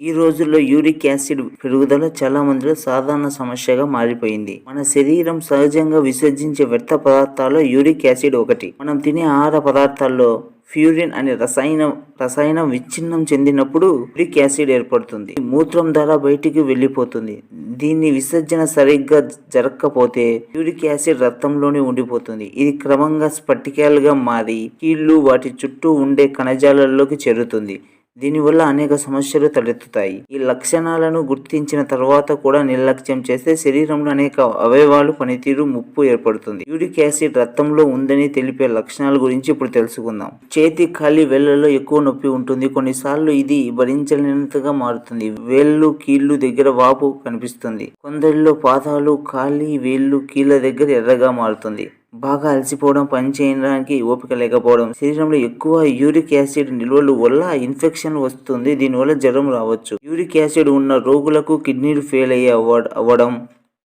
ఈ రోజుల్లో uric acid పెరుగుదల చాలా మందిలో సాధారణ సమస్యగా మారిపోయింది. మన శరీరం సహజంగా విసర్జించే వ్యర్థ పదార్థాల్లో యూరిక్ యాసిడ్ ఒకటి. మనం తినే ఆహార పదార్థాల్లో ఫ్యూరిన్ అనే రసాయనం రసాయనం విచ్ఛిన్నం చెందినప్పుడు యూరిక్ యాసిడ్ ఏర్పడుతుంది. మూత్రం ద్వారా బయటికి వెళ్ళిపోతుంది. దీన్ని విసర్జన సరిగ్గా జరగకపోతే యూరిక్ యాసిడ్ రక్తంలోనే ఉండిపోతుంది. ఇది క్రమంగా స్పటికాలుగా మారి కీళ్ళు వాటి చుట్టూ ఉండే కణజాలలోకి చేరుతుంది. దీనివల్ల అనేక సమస్యలు తలెత్తుతాయి. ఈ లక్షణాలను గుర్తించిన తర్వాత కూడా నిర్లక్ష్యం చేస్తే శరీరంలో అనేక అవయవాలు పనితీరు ముప్పు ఏర్పడుతుంది. యూరిక్ యాసిడ్ రక్తంలో ఉందని తెలిపే లక్షణాల గురించి ఇప్పుడు తెలుసుకుందాం. చేతి ఖాళీ వేళ్ళలో ఎక్కువ నొప్పి ఉంటుంది. కొన్నిసార్లు ఇది భరించలేనంతగా మారుతుంది. వేళ్ళు కీళ్ళు దగ్గర వాపు కనిపిస్తుంది. కొందరిలో పాదాలు కాలి వేళ్ళు కీళ్ళ దగ్గర ఎర్రగా మారుతుంది. బాగా అలసిపోవడం పని చేయడానికి ఓపిక లేకపోవడం శరీరంలో ఎక్కువ యూరిక్ యాసిడ్ నిల్వలు వల్ల ఇన్ఫెక్షన్ వస్తుంది. దీనివల్ల జ్వరం రావచ్చు. యూరిక్ యాసిడ్ ఉన్న రోగులకు కిడ్నీలు ఫెయిల్ అయ్యే అవ్వడం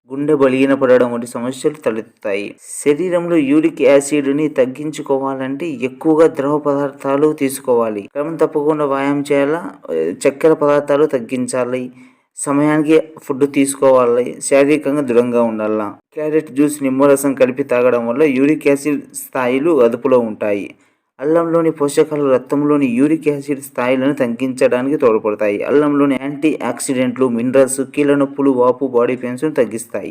గుండె బలిగిన పడడం వంటి సమస్యలు తలెత్తుతాయి శరీరంలో యూరిక్ యాసిడ్ని తగ్గించుకోవాలంటే ఎక్కువగా ద్రవ పదార్థాలు తీసుకోవాలి. క్రమం తప్పకుండా వ్యాయామం చేయాలా? చక్కెర పదార్థాలు తగ్గించాలి. సమయానికి ఫుడ్ తీసుకోవాలి శారీరకంగా దృఢంగా ఉండాలా? క్యారెట్ జ్యూస్ నిమ్మరసం కలిపి తాగడం వల్ల యూరిక్ యాసిడ్ స్థాయిలు అదుపులో ఉంటాయి. అల్లంలోని పోషకాలు రక్తంలోని యూరిక్ యాసిడ్ స్థాయిలను తగ్గించడానికి తోడ్పడతాయి. అల్లంలోని యాంటీ ఆక్సిడెంట్లు మినరల్స్ కీళ్ళ నొప్పులు వాపు బాడీ పెయిన్స్ను తగ్గిస్తాయి.